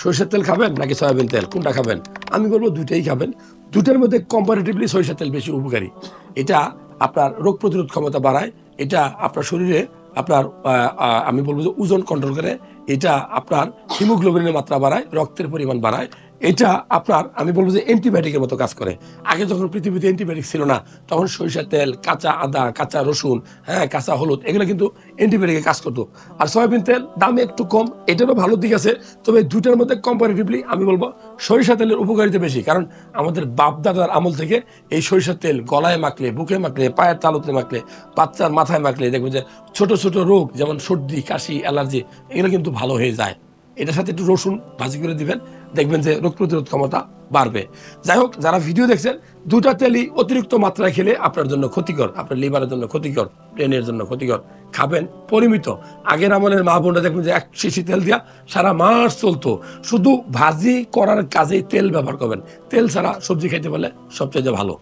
সরিষার তেল খাবেন নাকি সয়াবিন তেল? কোনটা খাবেন? আমি বলব দুইটাই খাবেন। দুটার মধ্যে কম্পারেটিভলি সরিষার তেল বেশি উপকারী। এটা আপনার রোগ প্রতিরোধ ক্ষমতা বাড়ায়। এটা আপনার শরীরে আপনার আমি বলব যে ওজন কন্ট্রোল করে। এটা আপনার হিমোগ্লোবিনের মাত্রা বাড়ায়, রক্তের পরিমাণ বাড়ায়। এটা আপনার, আমি বলব যে অ্যান্টিবায়োটিকের মতো কাজ করে। আগে যখন পৃথিবীতে অ্যান্টিবায়োটিক ছিল না, তখন সরিষার তেল, কাঁচা আদা, কাঁচা রসুন হ্যাঁ কাঁচা হলুদ, এগুলো কিন্তু অ্যান্টিবায়োটিকের কাজ করতো। আর সয়াবিন তেল, দামে একটু কম, এটারও ভালো দিক আছে, তবে দুটার মধ্যে কম্পারেটিভলি আমি বলব সরিষা তেলের উপকারিতা বেশি, কারণ আমাদের বাপ দাদার আমল থেকে এই সরিষার তেল গলায় মাখলে, বুকে মাখলে, পায়ের তালুতে মাখলে, বাচ্চার মাথায় মাখলে, দেখবেন যে ছোট ছোট রোগ, যেমন সর্দি, কাশি, অ্যালার্জি, এগুলো কিন্তু ভালো হয়ে যায়। এটার সাথে একটু রসুন ভাজি করে দিবেন, দেখবেন যে রোগ প্রতিরোধ ক্ষমতা বাড়বে। যাই হোক, যারা ভিডিও দেখছেন, দুটা তেলই অতিরিক্ত মাত্রায় খেলে আপনার জন্য ক্ষতিকর, আপনার লিভারের জন্য ক্ষতিকর, ব্রেনের জন্য ক্ষতিকর। খাবেন পরিমিত। আগের আমলের মা বোনরা দেখবেন যে এক শিশি তেল দিয়া সারা মাস চলতো। শুধু ভাজি করার কাজেই তেল ব্যবহার করবেন। তেল ছাড়া সবজি খাইতে পারলে সবচেয়ে ভালো।